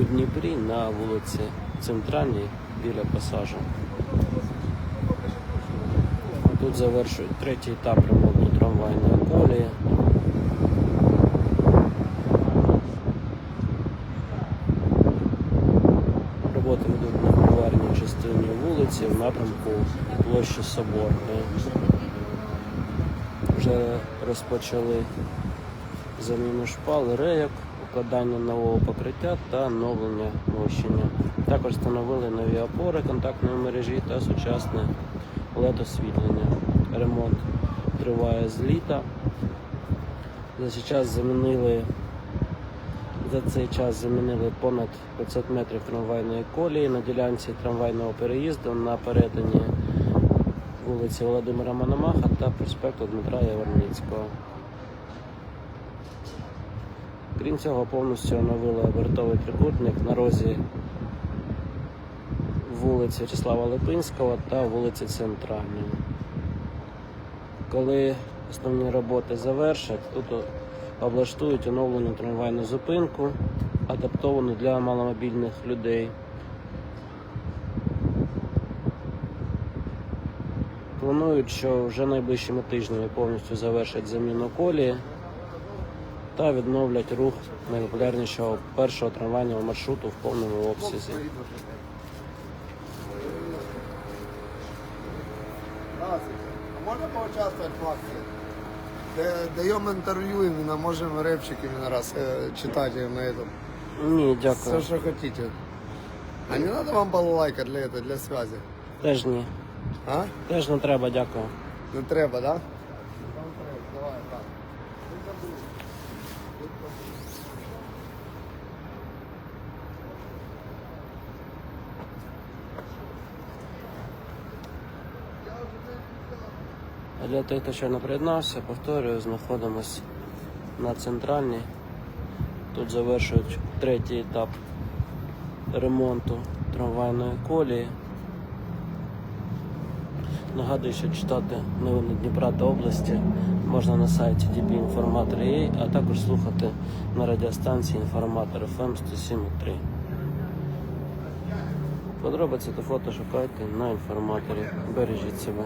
Дніпрі на вулиці Центральній біля пасажу. Тут завершують третій етап ремонту трамвайної колії. Роботи ведуть на бульварній частині вулиці в напрямку площі Соборної. Вже розпочали заміну шпал, рейок, укладання нового покриття та оновлення мощення. Також встановили нові опори контактної мережі та сучасне LED-освітлення. Ремонт триває з літа. За час замінили за цей час замінили понад 500 метрів трамвайної колії на ділянці трамвайного переїзду на перетині вулиці Володимира Мономаха та проспекту Дмитра Яворницького. Крім цього, повністю оновили обертовий трикутник на розі вулиці Вячеслава Липинського та вулиці Центральної. Коли основні роботи завершать, тут облаштують оновлену трамвайну зупинку, адаптовану для маломобільних людей. Планують, що вже найближчими тижнями повністю завершать заміну колії та відновлять рух найпопулярнішого першого трамвайного маршруту в повному обсязі. Здравствуйте. А можно поучаствовать в акции? Да- Даем интервью именно, можем рэпчик именно раз э, читать на этом. Ні, Все, дякую. что хотите. А не надо вам балалайка для этого, для связи? Теж ні. А? Теж не треба, дякую. Не треба, да? А для тих, хто ще не приєднався, повторюю, знаходимось на центральній. Тут завершують третій етап ремонту трамвайної колії. Нагадую, що читати новини Дніпра та області можна на сайті dbinformator.ua, а також слухати на радіостанції інформатор FM 107.3. Подробиці та фото шукайте на інформаторі. Бережіть себе.